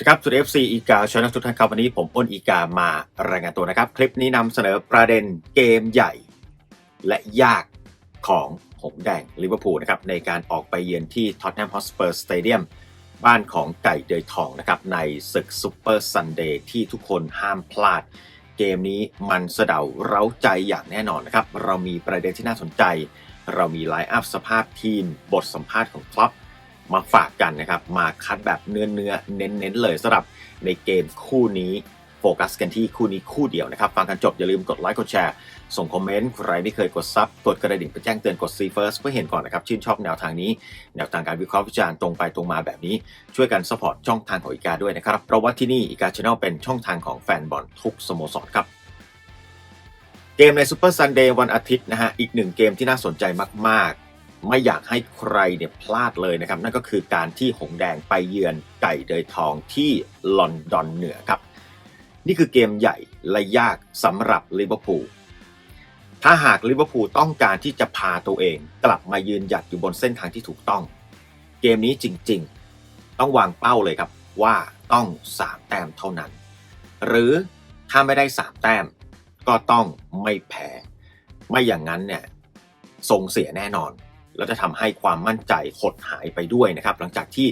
สวัสดีครับสุดเอฟซีอีกาชนะทุกท่านครับวันนี้ผมอ้นอีกามารายงานตัวนะครับ คลิปนี้นำเสนอประเด็นเกมใหญ่ และยากของหงแดงลิเวอร์พูลนะครับในการออกไปเยือนที่ท็อตแนมฮอสเปอร์สเตเดียมบ้านของไก่เดยทองนะครับในศึกซูเปอร์ซันเดย์ที่ทุกคนห้ามพลาด เกมนี้มันเสดาเร้าใจอย่างแน่นอนนะครับ เรามีประเด็นที่น่าสนใจ เรามีไลน์อัพสภาพทีม บทสัมภาษณ์ของคลับ มาฝากกันนะครับ มาคัดแบบเนื้อเนื้อเน้นเน้นๆเลยสำหรับในเกมคู่นี้โฟกัสกันที่คู่นี้คู่เดียวนะครับ ฟังกันจบอย่าลืมกดไลค์กดแชร์ส่งคอมเมนต์ใครที่เคยกดซับกดกระดิ่งไปแจ้งเตือนกด See First เพื่อเห็นก่อนนะครับ ชื่นชอบแนวทางนี้ แนวทางการวิเคราะห์วิจารณ์ตรงไปตรงมาแบบนี้ ช่วยกันสปอร์ตช่องทางของอีกาด้วยนะครับ เพราะว่าที่นี่อีกาช n แนลเป็นช่องทางของแฟนบอลทุกสโมสรครับเกมในซูเปอร์ซันเดย์วันอาทิตย์นะฮะอีกหนึ่งเกมที่น่าสนใจมากๆ ไม่อยากให้ใครเนี่ยพลาดเลยนะครับ นั่นก็คือการที่หงแดงไปเยือนไก่เดยทองที่ลอนดอนเหนือครับ นี่คือเกมใหญ่และยากสำหรับลิเวอร์พูลถ้าหากลิเวอร์พูลต้องการที่จะพาตัวเอง กลับมายืนหยัดอยู่บนเส้นทางที่ถูกต้อง เกมนี้จริงๆ ต้องวางเป้าเลยครับว่าต้อง 3 แต้มเท่านั้น หรือถ้าไม่ได้ 3 แต้มก็ต้องไม่แพ้ ไม่อย่างนั้นเนี่ยส่งเสียแน่นอน แล้วจะทำให้ความมั่นใจหดหายไปด้วยนะครับ หลังจากที่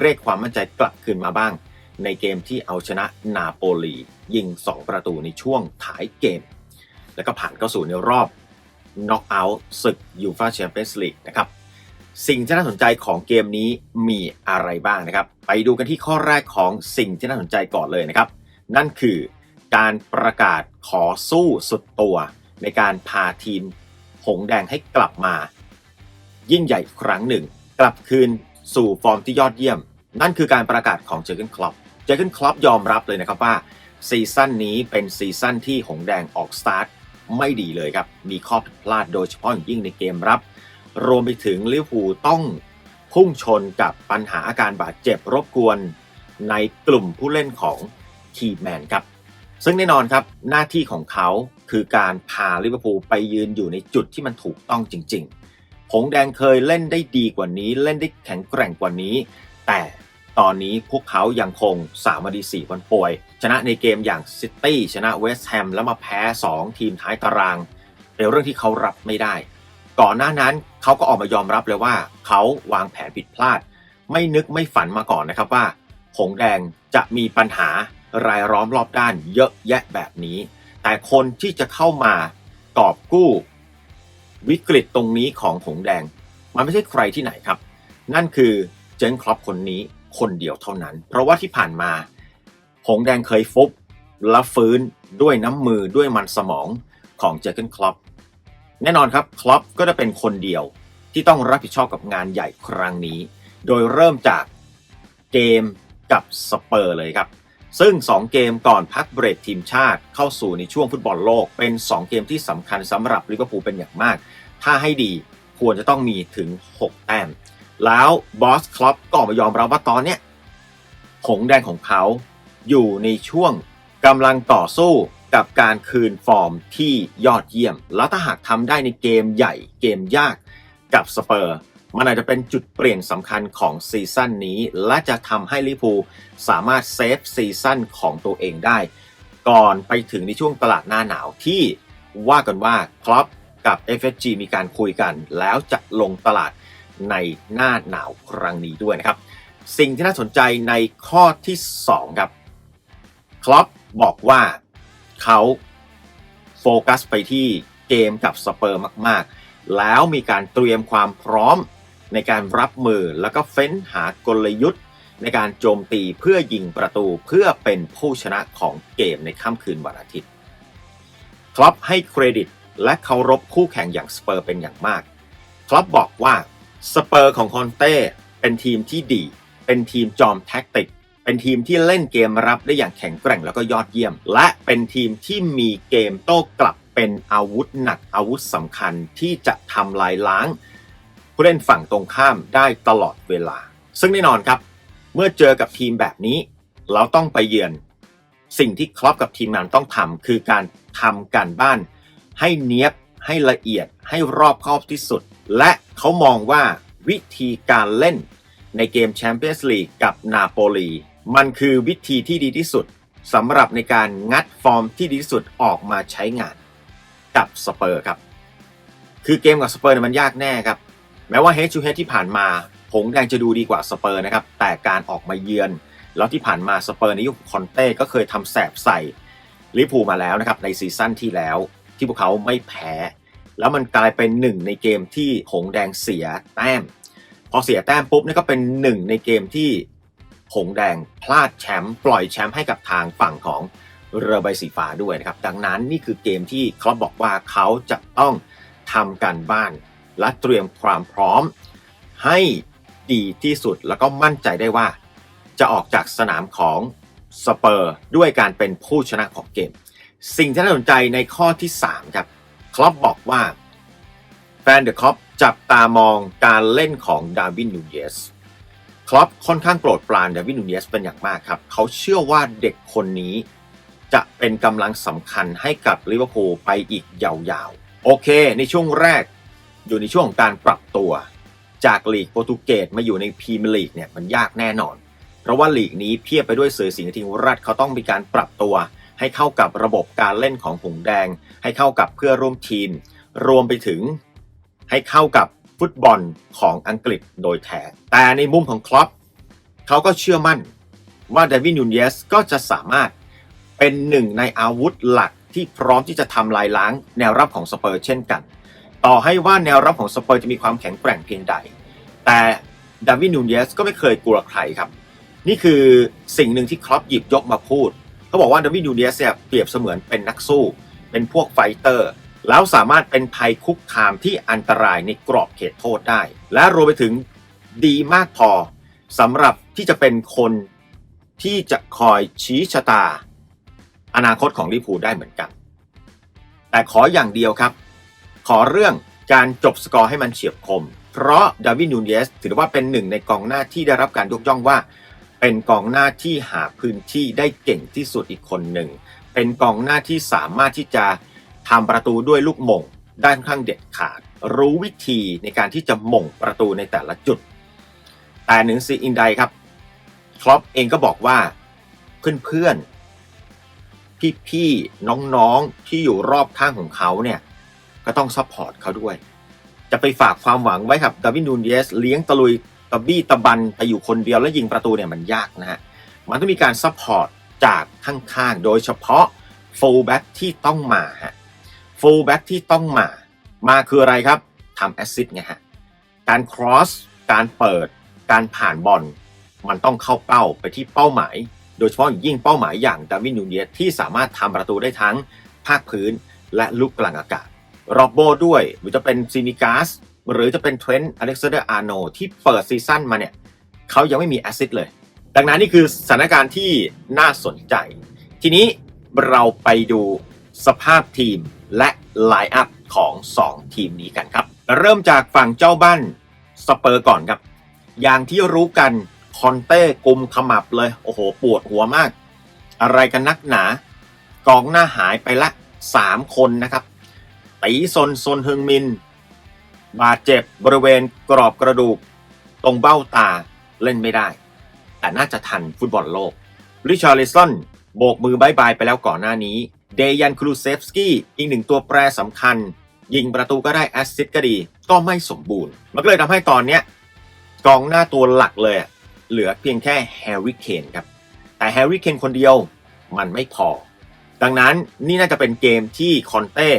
เรียกความมั่นใจกลับคืนมาบ้าง ในเกมที่เอาชนะนาโปลียิง 2 ประตูในช่วงท้ายเกม แล้วก็ผ่านเข้าสู่ในรอบน็อกเอาท์ศึกยูฟาแชมเปี้ยนส์ลีกนะครับสิ่งที่น่าสนใจของเกมนี้มีอะไรบ้างนะครับ ไปดูกันที่ข้อแรกของสิ่งที่น่าสนใจก่อนเลยนะครับ นั่นคือการประกาศขอสู้สุดตัว ในการพาทีมหงแดงให้กลับมา ยิ่งใหญ่ครั้งหนึ่ง กลับคืนสู่ฟอร์มที่ยอดเยี่ยม นั่นคือการประกาศของเจอร์เกนคลอปเจอร์เกนคลอปยอมรับเลยนะครับว่าซีซั่นนี้เป็นซีซั่นที่หงแดงออกสตาร์ทไม่ดีเลยครับ มีข้อผิดพลาดโดยเฉพาะอย่างยิ่งในเกมรับ รวมไปถึงลิเวอร์พูลต้องพุ่งชนกับปัญหาอาการบาดเจ็บรบกวน ในกลุ่มผู้เล่นของทีแมนครับ ซึ่งแน่นอนครับหน้าที่ของเขาคือการพาลิเวอร์พูลไปยืนอยู่ในจุดที่มันถูกต้องจริง ๆหงแดงเคยเล่นได้ดีกว่านี้ เล่นได้แข็งแกร่งกว่านี้ แต่ตอนนี้พวกเขายังคง3วันดี4วันป่วย ชนะในเกมอย่างซิตี้ชนะเวสต์แฮมแล้วมาแพ้ 2 ทีมท้ายตาราง เป็นเรื่องที่เขารับไม่ได้ ก่อนหน้านั้นเขาก็ออกมายอมรับเลยว่า เขาวางแผนผิดพลาด ไม่นึกไม่ฝันมาก่อนนะครับว่าหงแดงจะมีปัญหารายล้อมรอบด้านเยอะแยะแบบนี้ แต่คนที่จะเข้ามากอบกู้ วิกฤตตรงนี้ของหงแดง มันไม่ใช่ใครที่ไหนครับ นั่นคือเจนครอปคนนี้คนเดียวเท่านั้น เพราะว่าที่ผ่านมา หงแดงเคยฟุบและฟื้นด้วยน้ำมือด้วยมันสมองของเจอร์เกนคลอปแน่นอนครับคลอปก็จะเป็นคนเดียวที่ต้องรับผิดชอบกับงานใหญ่ครั้งนี้ โดยเริ่มจากเกมกับสเปอร์เลยครับ ซึ่ง 2 เกมก่อนพักเบรกทีมชาติเข้าสู่ในช่วงฟุตบอลโลก เป็น 2 เกมที่สำคัญสำหรับลิเวอร์พูลเป็นอย่างมาก ถ้าให้ดีควรจะต้องมีถึง 6 แต้ม แล้วบอสคลอปก็ออกมายอมรับว่าตอนเนี้ยหงแดงของเขาอยู่ในช่วงกำลังต่อสู้กับการคืนฟอร์มที่ยอดเยี่ยม แล้วถ้าหากทำได้ในเกมใหญ่เกมยากกับสเปอร์ มันอาจจะเป็นจุดเปลี่ยนสำคัญของซีซั่นนี้ และจะทำให้ลิพูสามารถเซฟซีซั่นของตัวเองได้ ก่อนไปถึงในช่วงตลาดหน้าหนาวที่ว่ากันว่าคลอปกับ FSG มีการคุยกัน แล้วจะลงตลาดในหน้าหนาวครั้งนี้ด้วยนะครับ สิ่งที่น่าสนใจในข้อที่ 2 ครับคลอปบอกว่าเขาโฟกัสไปที่เกมกับสเปอร์มาก ๆ แล้วมีการเตรียมความพร้อม ในการรับมือแล้วก็เฟ้นหากลยุทธ์ ในการโจมตีเพื่อยิงประตูเพื่อเป็นผู้ชนะของเกมในค่ำคืนวันอาทิตย์คลอปให้เครดิตและเคารพคู่แข่งอย่างสเปอร์เป็นอย่างมากคลอปบอกว่าสเปอร์ของคอนเต้เป็นทีมที่ดี เป็นทีมจอมแท็กติก เป็นทีมที่เล่นเกมรับได้อย่างแข็งแกร่งแล้วก็ยอดเยี่ยม และเป็นทีมที่มีเกมโต้กลับเป็นอาวุธหนักอาวุธสำคัญที่จะทำลายล้าง ผู้เล่นฝั่งตรงข้ามได้ตลอดเวลา ซึ่งแน่นอนครับ เมื่อเจอกับทีมแบบนี้ เราต้องไปเยือน สิ่งที่ครอปกับทีมงานต้องทำคือการทำการบ้าน ให้เนียบให้ละเอียดให้รอบคอบที่สุด และเขามองว่าวิธีการเล่นในเกมแชมเปี้ยนส์ลีกกับนาโปลีมันคือวิธีที่ดีที่สุดสำหรับในการงัดฟอร์มที่ดีที่สุดออกมาใช้งานกับสเปอร์ครับ คือเกมกับสเปอร์มันยากแน่ครับ แม้ว่าเฮดชูเฮดที่ผ่านมา ผงแดงจะดูดีกว่าสเปอร์นะครับ แต่การออกมาเยือน แล้วที่ผ่านมาสเปอร์ในยุคคอนเต้ก็เคยทำแสบใส่ลิเวอร์พูมาแล้วนะครับในซีซั่นที่แล้วที่พวกเขาไม่แพ้ แล้วมันกลายเป็นหนึ่งในเกมที่หงแดงเสียแต้ม พอเสียแต้มปุ๊บนี่ก็เป็นหนึ่งในเกมที่หงแดงพลาดแชมป์ปล่อยแชมป์ให้กับทางฝั่งของเรือใบสีฟ้าด้วยนะครับ ดังนั้นนี่คือเกมที่ครอปบอกว่าเขาจะต้องทำการบ้าน และเตรียมความพร้อม ให้ดีที่สุดแล้วก็มั่นใจได้ว่า จะออกจากสนามของสเปอร์ด้วยการเป็นผู้ชนะของเกม สิ่งที่น่าสนใจในข้อที่ 3 ครับครอปบอกว่าแฟนเดอะครอปจับตามองการเล่นของดาวินนูเยสครอปค่อนข้างโปรดปรานดาวินนูเยสเป็นอย่างมากครับ เขาเชื่อว่าเด็กคนนี้จะเป็นกำลังสำคัญให้กับลิเวอร์พูลไปอีกยาวๆ โอเค ในช่วงแรก อยู่ในช่วงของการปรับตัว จากลีกโปรตุเกสมาอยู่ในพรีเมียร์ลีกเนี่ยมันยากแน่นอน เพราะว่าลีกนี้เพียบไปด้วยเสือสิงห์ทีมรัฐเขาต้องมีการปรับตัว ให้เข้ากับระบบการเล่นของหงแดง ให้เข้ากับเพื่อร่วมทีม รวมไปถึง ให้เข้ากับฟุตบอลของอังกฤษโดยแท้แต่ในมุมของคลอปเขาก็เชื่อมั่นว่าเดวิดนูเยสก็จะสามารถเป็นหนึ่งในอาวุธหลักที่พร้อมที่จะทำลายล้างแนวรับของสเปอร์เช่นกัน ต่อให้ว่าแนวรับของสเปอร์จะมีความแข็งแกร่งเพียงใด แต่ดาวิดนูนเยสก็ไม่เคยกลัวใครครับ นี่คือสิ่งหนึ่งที่ครอปหยิบยกมาพูดเขาบอกว่าดาวิดนูนเยสเนี่ยเปรียบเสมือนเป็นนักสู้ เป็นพวกไฟเตอร์ แล้วสามารถเป็นภัยคุกคามที่อันตรายในกรอบเขตโทษได้ และรวมไปถึงดีมากพอสำหรับที่จะเป็นคนที่จะคอยชี้ชะตา อนาคตของลิเวอร์พูได้เหมือนกัน แต่ขออย่างเดียวครับ ขอเรื่องการจบสกอร์ให้มันเฉียบคม เพราะดาวิดนูนเยสถือว่าเป็นหนึ่งในกองหน้าที่ได้รับการยกย่องว่า เป็นกองหน้าที่หาพื้นที่ได้เก่งที่สุดอีกคนหนึ่ง เป็นกองหน้าที่สามารถที่จะทำประตูด้วยลูกมงด้ค่อนข้างเด็ดขาด รู้วิธีในการที่จะมงประตูในแต่ละจุด แต่หนึ่งสิ่งอินใดครับครอปเองก็บอกว่าเพื่อนๆพี่ๆน้องๆที่อยู่รอบข้างของเขาเนี่ย ก็ต้องซัพพอร์ตเขาด้วย จะไปฝากความหวังไว้กับดาวินนูนเยสเลี้ยงตะลุยตะบี้ตะบันไปอยู่คนเดียวแล้วยิงประตูเนี่ยมันยากนะฮะ มันต้องมีการซัพพอร์ตจากข้างๆ โดยเฉพาะฟูลแบ็กที่ต้องมาฮะฟูลแบ็กที่ต้องมา มาคืออะไรครับทำแอสซิสต์ไงฮะ การครอส การเปิด การผ่านบอล มันต้องเข้าเป้าไปที่เป้าหมาย โดยเฉพาะอย่างยิ่งเป้าหมายอย่างดาวินนูเนียสที่สามารถทำประตูได้ทั้งภาคพื้นและลูกกลางอากาศ รอบโบด้วย หรือจะเป็นซินิกาสหรือจะเป็นเทรนต์อเล็กซานเดอร์อาร์โนที่เปิดซีซั่นมาเนี่ยเขายังไม่มีแอสซิสเลย ดังนั้นนี่คือสถานการณ์ที่น่าสนใจ ทีนี้เราไปดูสภาพทีมและไลน์อัพของ 2 ทีมนี้กันครับ เริ่มจากฝั่งเจ้าบ้านสเปอร์ก่อนครับ อย่างที่รู้กันคอนเต้กุมขมับเลย โอ้โห ปวดหัวมาก อะไรกันนักหนา กองหน้าหายไปละ 3 คนนะครับ ตีซนซนเฮงมิน บาดเจ็บบริเวณกรอบกระดูก ตรงเบ้าตาเล่นไม่ได้ แต่น่าจะทันฟุตบอลโลก ริชาร์ลิสันโบกมือบายบายไปแล้วก่อนหน้านี้ เดยันครูเซฟสกี้อีกหนึ่งตัวแปรสำคัญ ยิงประตูก็ได้แอสซิสต์ก็ดี ก็ไม่สมบูรณ์ มันก็เลยทำให้ตอนเนี้ยกองหน้าตัวหลักเลยเหลือเพียงแค่แฮร์รี่เคนครับ แต่แฮร์รี่เคนคนเดียวมันไม่พอ ดังนั้นนี่น่าจะเป็นเกมที่คอนเต้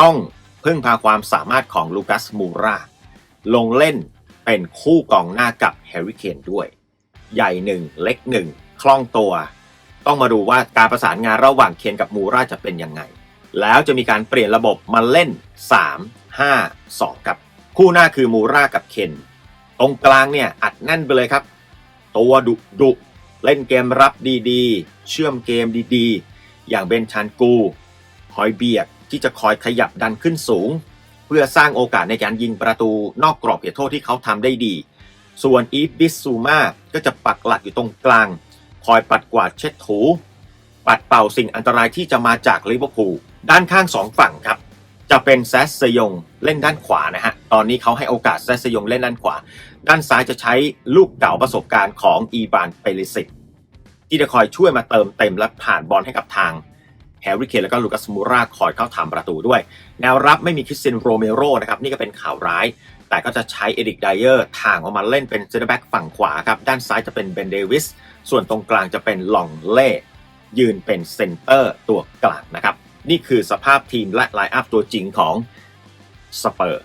ต้องพึ่งพาความสามารถของลูกัสมูราลงเล่นเป็นคู่กองหน้ากับแฮร์รี่เคนด้วย ใหญ่หนึ่งเล็กหนึ่งคล่องตัว ต้องมาดูว่าการประสานงานระหว่างเคนกับมูราจะเป็นยังไง แล้วจะมีการเปลี่ยนระบบมาเล่น 3 5 2ครับ คู่หน้าคือมูรากับเคนตรงกลางเนี่ยอัดแน่นไปเลยครับ ตัวดุดุเล่นเกมรับดีๆ เชื่อมเกมดีๆ อย่างเบนชานกูฮอยเบียก ที่จะคอยขยับดันขึ้นสูง เพื่อสร้างโอกาสในการยิงประตูนอกกรอบเขตโทษที่เขาทำได้ดี ส่วนอีฟบิสซูมาก็จะปักหลักอยู่ตรงกลาง คอยปัดกวาดเช็ดถู ปัดเป่าสิ่งอันตรายที่จะมาจากลิเวอร์พูลด้านข้างสองฝั่งครับ จะเป็นแซสซยงเล่นด้านขวานะฮะ ตอนนี้เขาให้โอกาสแซสซยงเล่นด้านขวา ด้านซ้ายจะใช้ลูกเก่าประสบการณ์ของอีบานเปริสิตที่จะคอยช่วยมาเติมเต็มและผ่านบอลให้กับทาง แฮร์รี่เคนแล้วก็ลูคัสมูราคอยเข้าทำประตูด้วย แนวรับไม่มีคริสเตียนโรเมโรนะครับนี่ก็เป็นข่าวร้าย แต่ก็จะใช้เอริกไดเออร์ทางออกมาเล่นเป็นเซนเตอร์แบ็กฝั่งขวาครับด้านซ้ายจะเป็นเบนเดวิสส่วนตรงกลางจะเป็นลองเล่ยืนเป็นเซนเตอร์ตัวกลางนะครับนี่คือสภาพทีมและไลน์อัพตัวจริงของสเปอร์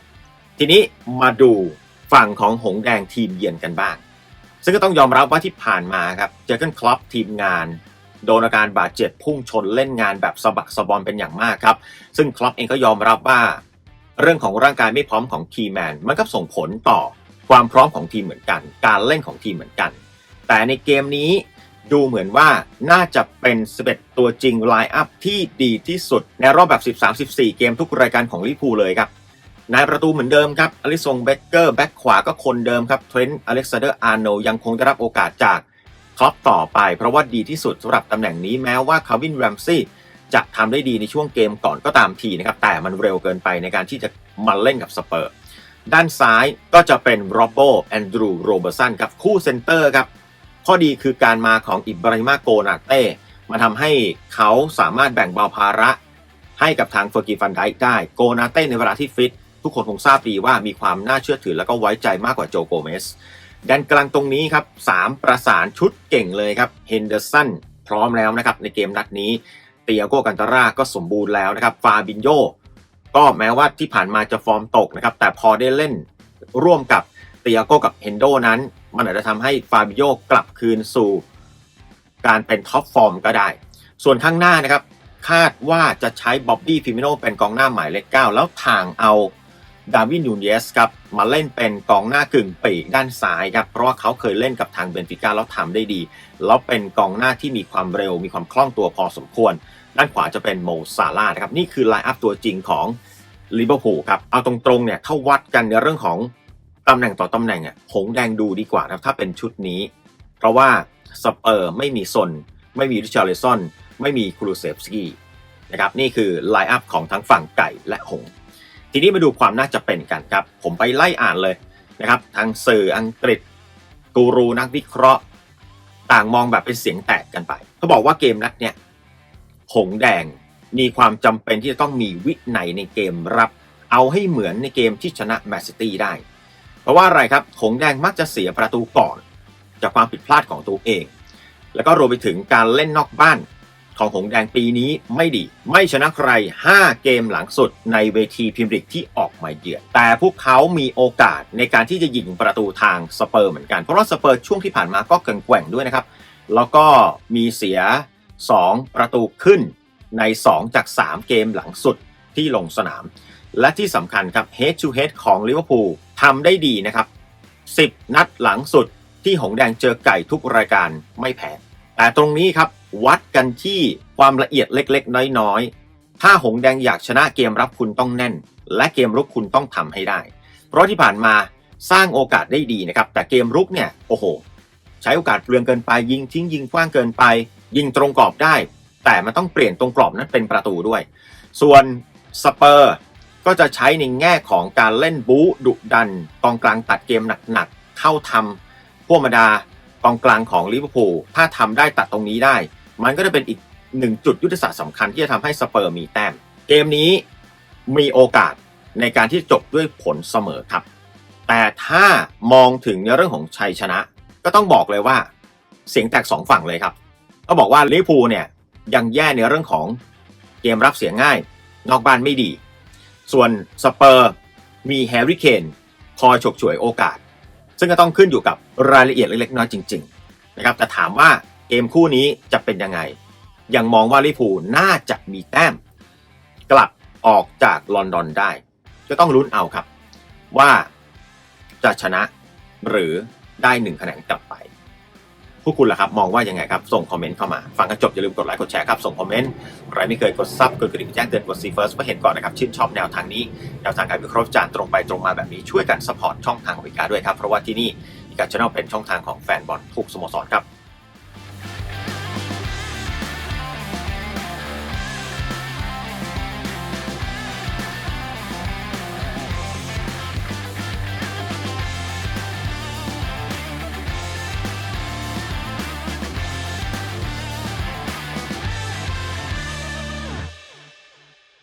ทีนี้มาดูฝั่งของหงแดงทีมเยือนกันบ้าง ซึ่งก็ต้องยอมรับว่าที่ผ่านมาครับเจอเกนคลับทีมงาน โดนอาการบาดเจ็บพุ่งชนเล่นงานแบบสะบักสะบอมเป็นอย่างมากครับ ซึ่งคลับเองก็ยอมรับว่า เรื่องของร่างกายไม่พร้อมของคีแมนมันก็ส่งผลต่อความพร้อมของทีมเหมือนกัน การเล่นของทีมเหมือนกัน แต่ในเกมนี้ดูเหมือนว่าน่าจะเป็น11ตัวจริงไลน์อัพที่ดีที่สุด ในรอบแบบ 13-14 เกมทุกรายการของลิพูเลยครับนายประตูเหมือนเดิมครับอลิซงเบเกอร์แบ็กขวาก็คนเดิมครับเทรนต์อเล็กซานเดอร์อาร์โนยังคงได้รับโอกาสจาก คลอปต่อไป เพราะว่าดีที่สุดสำหรับตำแหน่งนี้แม้ว่าคาร์วินแรมซี่จะทำได้ดีในช่วงเกมก่อนก็ตามทีนะครับ แต่มันเร็วเกินไปในการที่จะมาเล่นกับสเปอร์ ด้านซ้ายก็จะเป็นโรบโบแอนดรูโรเบอร์สันครับคู่เซนเตอร์ครับ ข้อดีคือการมาของอิบราฮิมาโกนาเต้มาทำให้เขาสามารถแบ่งเบาภาระให้กับทางเฟอร์กีฟันไดได้โกนาเต้ในเวลาที่ฟิต ทุกคนคงทราบดีว่ามีความน่าเชื่อถือแล้วก็ไว้ใจมากกว่าโจโกเมส แดนกลางตรงนี้ครับสามประสานชุดเก่งเลยครับเฮนเดอร์สันพร้อมแล้วนะครับในเกมนัดนี้เตียโกกันตาร่าก็สมบูรณ์แล้วนะครับฟาบินโยก็แม้ว่าที่ผ่านมาจะฟอร์มตกนะครับแต่พอได้เล่นร่วมกับเตียโกกับเฮนโดนั้น มันอาจจะทำให้ฟาบิโยกลับคืนสู่ การเป็นท็อปฟอร์มก็ได้ ส่วนข้างหน้านะครับคาดว่าจะใช้บ๊อบบี้ฟิมิโนเป็นกองหน้าหมายเลข9แล้วทางเอา ดาวินนูเยสครับมาเล่นเป็นกองหน้ากึ่งปีกด้านซ้ายครับเพราะว่าเขาเคยเล่นกับทางเบนฟิก้าแล้วทำได้ดี แล้วเป็นกองหน้าที่มีความเร็วมีความคล่องตัวพอสมควร ด้านขวาจะเป็นโมซาร่านะครับนี่คือไลน์อัพตัวจริงของลิเวอร์พูลครับเอาตรงๆเนี่ยถ้าวัดกันในเรื่องของตำแหน่งต่อตำแหน่งอะหงแดงดูดีกว่านะครับถ้าเป็นชุดนี้ เพราะว่าสเปอร์ไม่มีซนไม่มีริชาร์ลซอนไม่มีครูเซฟสกี้นะครับนี่คือไลน์อัพของทั้งฝั่งไก่และหง ทีนี้มาดูความน่าจะเป็นกันครับ ผมไปไล่อ่านเลยนะครับทางสื่ออังกฤษกูรูนักวิเคราะห์ ต่างมองแบบเป็นเสียงแตกกันไปเขาบอกว่าเกมนัดเนี่ยหงแดงมีความจำเป็นที่จะต้องมีวินัยในเกมรับ เอาให้เหมือนในเกมที่ชนะแมนซิตี้ได้ เพราะว่าอะไรครับหงแดงมักจะเสียประตูก่อน จากความผิดพลาดของตัวเอง แล้วก็รวมไปถึงการเล่นนอกบ้าน ของหงแดงปีนี้ไม่ดี ไม่ชนะใคร 5 เกมหลังสุดในเวทีพรีเมียร์ลีกที่ออกมาเยือนแต่พวกเขามีโอกาสในการที่จะยิงประตูทางสเปอร์เหมือนกัน เพราะว่าสเปอร์ช่วงที่ผ่านมาก็เกินแกว่งด้วยนะครับ แล้วก็มีเสีย 2 ประตูขึ้นใน 2 จาก 3 เกมหลังสุดที่ลงสนาม และที่สำคัญครับ head to head ของลิเวอร์พูลทำได้ดีนะครับ 10 นัดหลังสุดที่หงแดงเจอไก่ทุกรายการไม่แพ้แต่ตรงนี้ครับ วัดกันที่ความละเอียดเล็กๆ น้อยๆ ถ้าหงแดงอยากชนะเกมรับคุณต้องแน่น และเกมรุกคุณต้องทำให้ได้ เพราะที่ผ่านมาสร้างโอกาสได้ดีนะครับ แต่เกมรุกเนี่ยโอ้โห ใช้โอกาสเปลืองเกินไป ยิงทิ้งยิงกว้างเกินไป ยิงตรงกรอบได้ แต่มันต้องเปลี่ยนตรงกรอบนั้นเป็นประตูด้วย ส่วนสเปอร์ก็จะใช้ในแง่ของการเล่นบู๊ดุดันกองกลางตัดเกมหนักๆเข้าทำพวกธรรมดากองกลางของลิเวอร์พูลถ้าทำได้ตัดตรงนี้ได้ มันก็จะเป็นอีกหนึ่งจุดยุทธศาสตร์สำคัญที่จะทำให้สเปอร์มีแต้ม เกมนี้มีโอกาสในการที่จบด้วยผลเสมอครับ แต่ถ้ามองถึงในเรื่องของชัยชนะ ก็ต้องบอกเลยว่าเสียงแตกสองฝั่งเลยครับ ก็บอกว่าลิพูเนี่ยยังแย่ในเรื่องของเกมรับเสียง่าย นอกบ้านไม่ดี ส่วนสเปอร์มีแฮร์รี่เคนคอยฉกฉวยโอกาส ซึ่งก็ต้องขึ้นอยู่กับรายละเอียดเล็กๆน้อยๆจริง ๆ นะครับแต่ถามว่า เกมคู่นี้จะเป็นยังไง ยังมองว่าลิพูน่าจะมีแต้ม กลับออกจากลอนดอนได้ ก็ต้องลุ้นเอาครับ ว่าจะชนะหรือได้หนึ่งคะแนนกลับไปพวกคุณล่ะครับ มองว่ายังไงครับ ส่งคอมเมนต์เข้ามา ฟังกันจบ อย่าลืมกดไลค์กดแชร์ครับ ส่งคอมเมนต์ใครไม่เคยกดซับกดกระดิ่งแจ้งเตือนกดซีเฟิร์สเพื่อเห็นก่อนนะครับ ชื่นชอบแนวทางนี้ แนวทางการวิเคราะห์จารณ์ตรงไปตรงมาแบบนี้ช่วยกันสปอร์ตช่องทางของวิกาด้วยครับ เพราะว่าที่นี่วิกาชแนลเป็นช่องทางของแฟนบอลทุกสโมสรครับ